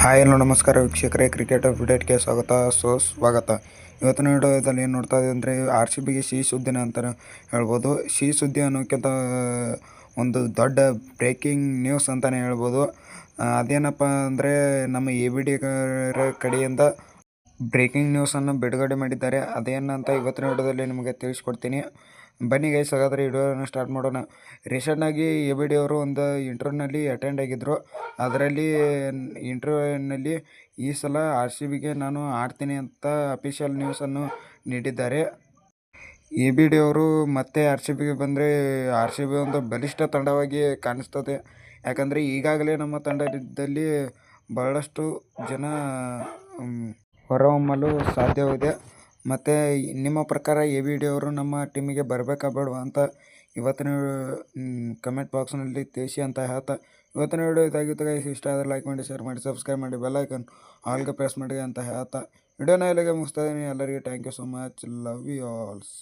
Hi ಎಲ್ಲೋ ನಮಸ್ಕಾರ ವೀಕ್ಷಕರೇ cricket ಅಪ್ಡೇಟ್ಗೆ ಸ್ವಾಗತ, ಸೊ ಸ್ವಾಗತ. ಇವತ್ತಿನ ವಿಡಿಯೋದಲ್ಲಿ ಏನು ನೋಡ್ತಾ ಇದೆ ಅಂದರೆ ಆರ್ ಸಿ ಬಿಗೆ ಸಿಹಿ ಸುದ್ದಿನ ಅಂತ ಹೇಳ್ಬೋದು. ಸಿಹಿ ಸುದ್ದಿ ಅನ್ನೋಕ್ಕಿಂತ ಒಂದು ದೊಡ್ಡ ಬ್ರೇಕಿಂಗ್ ನ್ಯೂಸ್ ಅಂತಲೇ ಹೇಳ್ಬೋದು. ಅದೇನಪ್ಪ ಅಂದರೆ ನಮ್ಮ ಎ ಬಿ ಡಿ ಕಡೆಯಿಂದ ಬ್ರೇಕಿಂಗ್ ನ್ಯೂಸನ್ನು ಬಿಡುಗಡೆ ಮಾಡಿದ್ದಾರೆ. ಅದೇನಂತ ಇವತ್ತಿನ ವಿಡಿಯೋದಲ್ಲಿ ನಿಮಗೆ ತಿಳಿಸ್ಕೊಡ್ತೀನಿ. ಬನ್ನಿ ಗೈಸ್ ಹಾಗಾದರೆ ವಿಡಿಯೋನ ಸ್ಟಾರ್ಟ್ ಮಾಡೋಣ. ರೀಸೆಂಟಾಗಿ ಎ ಬಿ ಡಿ ಅವರು ಒಂದು ಇಂಟರ್ವ್ಯೂನಲ್ಲಿ ಅಟೆಂಡ್ ಆಗಿದ್ದರು ಅದರಲ್ಲಿ ಇಂಟರ್ವ್ಯೂನಲ್ಲಿ ಈ ಸಲ ಆರ್ ಸಿ ಬಿಗೆ ನಾನು ಆಡ್ತೀನಿ ಅಂತ ಅಫಿಷಿಯಲ್ ನ್ಯೂಸನ್ನು ನೀಡಿದ್ದಾರೆ. ಎ ಬಿ ಡಿ ಅವರು ಮತ್ತೆ ಆರ್ ಸಿ ಬಿಗೆ ಬಂದರೆ ಆರ್ ಸಿ ಬಿ ಒಂದು ಬಲಿಷ್ಠ ತಂಡವಾಗಿ ಕಾಣಿಸ್ತದೆ. ಯಾಕಂದರೆ ಈಗಾಗಲೇ ನಮ್ಮ ತಂಡದಲ್ಲಿ ಬಹಳಷ್ಟು ಜನ ಹೊರಹೊಮ್ಮಲು ಸಾಧ್ಯವಿದೆ. ಮತ್ತು ನಿಮ್ಮ ಪ್ರಕಾರ ಎ ವಿ ಡಿ ಅವರು ನಮ್ಮ ಟೀಮಿಗೆ ಬರಬೇಕಾ ಬೇಡವಾ ಅಂತ ಇವತ್ತಿನ ಕಮೆಂಟ್ ಬಾಕ್ಸ್ನಲ್ಲಿ ತಿಳಿಸಿ ಅಂತ ಹೇಳ್ತಾ, ಇವತ್ತಿನ ವಿಡಿಯೋ ಇದಾಗಿತ್ತು ಗೈಸ್ ಇಷ್ಟ ಆದರೆ ಲೈಕ್ ಮಾಡಿ ಶೇರ್ ಮಾಡಿ ಸಬ್ಸ್ಕ್ರೈಬ್ ಮಾಡಿ ಬೆಲ್ ಆಲ್ಗೆ ಪ್ರೆಸ್ ಮಾಡಿ ಅಂತ ಹೇಳ್ತಾ ವಿಡಿಯೋನ ಇಲ್ಲಿಗೆ ಮುಗಿಸ್ತಾ ಇದ್ದೀನಿ. ಎಲ್ಲರಿಗೆ thank you so much love you all